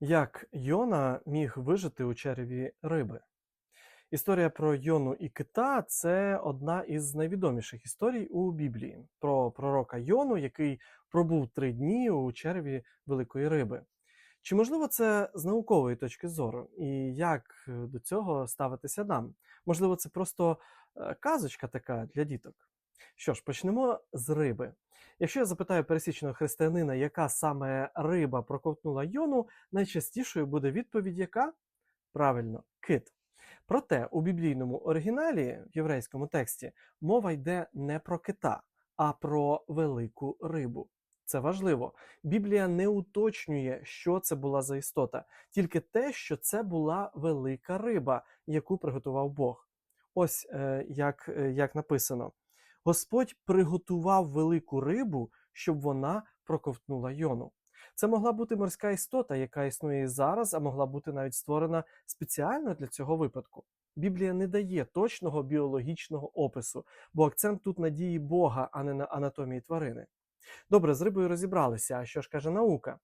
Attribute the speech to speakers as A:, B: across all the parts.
A: Як Йона міг вижити у череві риби? Історія про Йону і кита це одна із найвідоміших історій у Біблії про пророка Йону, який пробув три дні у череві великої риби. Чи можливо це з наукової точки зору? І як е, до цього ставитися нам? Можливо, це просто е, казочка така для діток. Що ж, почнемо з риби. Якщо я запитаю пересічного християнина, яка саме риба проковтнула Йону, найчастішою буде відповідь, яка? Правильно, кит. Проте у біблійному оригіналі, в єврейському тексті, мова йде не про кита, а про велику рибу. Це важливо. Біблія не уточнює, що це була за істота, тільки те, що це була велика риба, яку приготував Бог. Ось е, як, е, як написано: Господь приготував велику рибу, щоб вона проковтнула йону. Це могла бути морська істота, яка існує і зараз, а могла бути навіть створена спеціально для цього випадку. Біблія не дає точного біологічного опису, бо акцент тут на дії Бога, а не на анатомії тварини. Добре, з рибою розібралися. А що ж каже наука?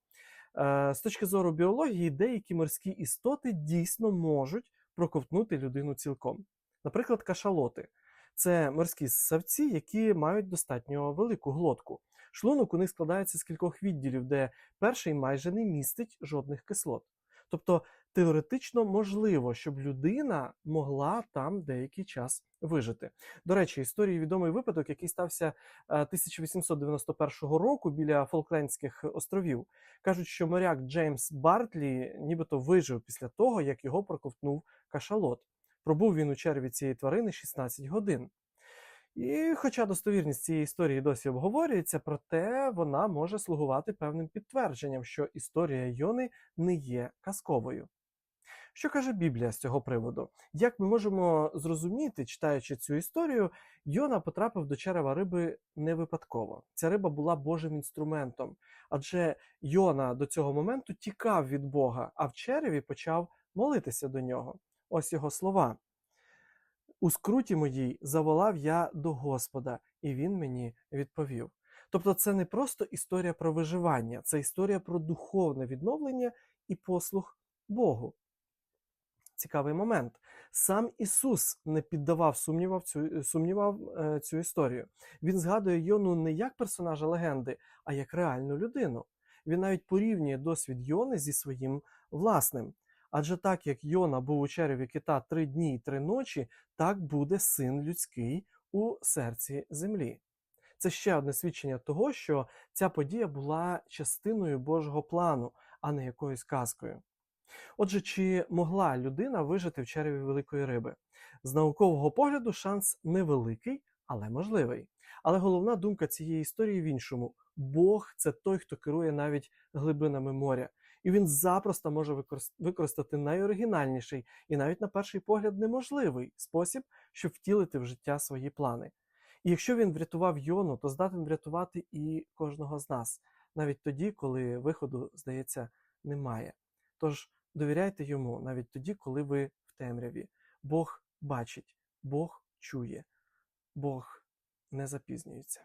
A: Е, з точки зору біології, деякі морські істоти дійсно можуть проковтнути людину цілком. Наприклад, кашалоти. Це морські ссавці, які мають достатньо велику глотку. Шлунок у них складається з кількох відділів, де перший майже не містить жодних кислот. Тобто теоретично можливо, щоб людина могла там деякий час вижити. До речі, історії відомий випадок, який стався е, 1891 року біля Фолклендських островів. Кажуть, що моряк Джеймс Бартлі нібито вижив після того, як його проковтнув кашалот. Пробув він у черві цієї тварини 16 годин. І хоча достовірність цієї історії досі обговорюється, проте вона може слугувати певним підтвердженням, що історія Йони не є казковою. Що каже Біблія з цього приводу? Як ми можемо зрозуміти, читаючи цю історію, Йона потрапив до черева риби не випадково. Ця риба була Божим інструментом, адже Йона до цього моменту тікав від Бога, а в череві почав молитися до нього. Ось його слова. У скруті моїй заволав я до Господа, і він мені відповів. Тобто, це не просто історія про виживання, це історія про духовне відновлення і послух Богу. Цікавий момент. Сам Ісус не піддавав сумнівав цю, сумнівав е, цю історію. Він згадує Йону не як персонажа легенди, а як реальну людину. Він навіть порівнює досвід Йони зі своїм власним. Адже так як Йона був у череві кита три дні і три ночі, так буде син людський у серці землі. Це ще одне свідчення того, що ця подія була частиною Божого плану, а не якоюсь казкою. Отже, чи могла людина вижити в череві великої риби? З наукового погляду шанс невеликий, але можливий. Але головна думка цієї історії в іншому: Бог це той, хто керує навіть глибинами моря, і він запросто може використати найоригінальніший і навіть на перший погляд неможливий спосіб, щоб втілити в життя свої плани. І якщо він врятував Йону, то здатен врятувати і кожного з нас, навіть тоді, коли виходу, здається, немає. Тож довіряйте йому навіть тоді, коли ви в темряві. Бог бачить, Бог чує, Бог не запізнюється.